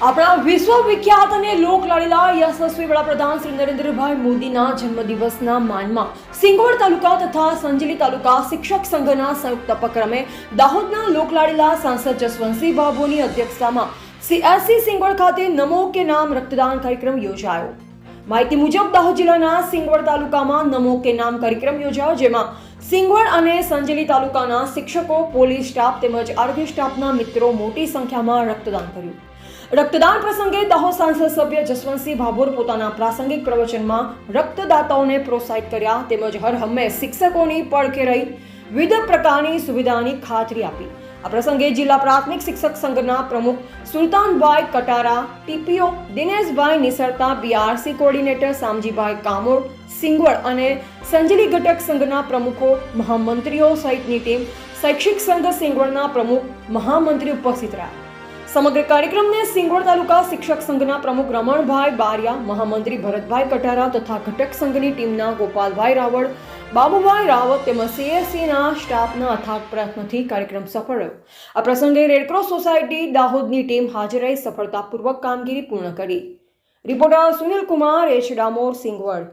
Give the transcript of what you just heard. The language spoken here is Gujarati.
આપણા વિશ્વવિખ્યાત અને લોકલાડીલા યશસ્વી વડાપ્રધાન શ્રી નરેન્દ્રભાઈ મોદીના જન્મદિવસના માનમાં સિંગવડ તાલુકા તથા સંજલી તાલુકા શિક્ષક સંઘના સંયુક્ત ઉપક્રમે દાહોદના લોકલાડીલા સાંસદ જસવંતસિંહ બાબુની અધ્યક્ષતામાં સીએસસી સિંગવડ ખાતે નમો કે નામ રક્તદાન કાર્યક્રમ યોજાયો. માહિતી મુજબ દાહોદ જિલ્લાના સિંગવડ તાલુકામાં નમો કે નામ કાર્યક્રમ યોજાયો, જેમાં સિંગવડ અને સંજલી તાલુકાના શિક્ષકો, પોલીસ સ્ટાફ તેમજ આરોગ્ય સ્ટાફના મિત્રો મોટી સંખ્યામાં રક્તદાન કર્યું. રક્તદાન પ્રસંગે દાહોદ સાંસદ સભ્ય જસવંતસિંહ ભાભોર પોતાના પ્રાસંગિક પ્રવચનમાં રક્તદાતાઓને પ્રોત્સાહિત કર્યા તેમજ હર હંમેશ શિક્ષકોની પડખે રહી વિવિધ પ્રકારની સુવિધાની ખાતરી આપી. આ પ્રસંગે જિલ્લા પ્રાથમિક શિક્ષક સંઘના પ્રમુખ Sultanbhai Katara, TPO Dineshbhai Nisarta, BRC coordinator Samjibhai Kamod Singvad અને સંજલી ઘટક સંઘના પ્રમુખો, મહામંત્રીઓ સહિતની ટીમ શૈક્ષિક સંઘ સિંગવડના પ્રમુખ, મહામંત્રી ઉપસ્થિત રહ્યા. સમગ્ર કાર્યક્રમને સિંગવડ તાલુકા શિક્ષક સંઘના પ્રમુખ રમણભાઈ બારિયા, મહામંત્રી ભરતભાઈ કટારા તથા ઘટક સંઘની ટીમના ગોપાલભાઈ રાવળ બાબુભાઈ રાવત તેમજ સીએસસીના સ્ટાફના અથાગ પ્રયત્નથી કાર્યક્રમ સફળ રહ્યો. આ પ્રસંગે રેડક્રોસ સોસાયટી દાહોદની ટીમ હાજર રહી સફળતાપૂર્વક કામગીરી પૂર્ણ કરી. Reporter Sunil Kumar H Damor Singvad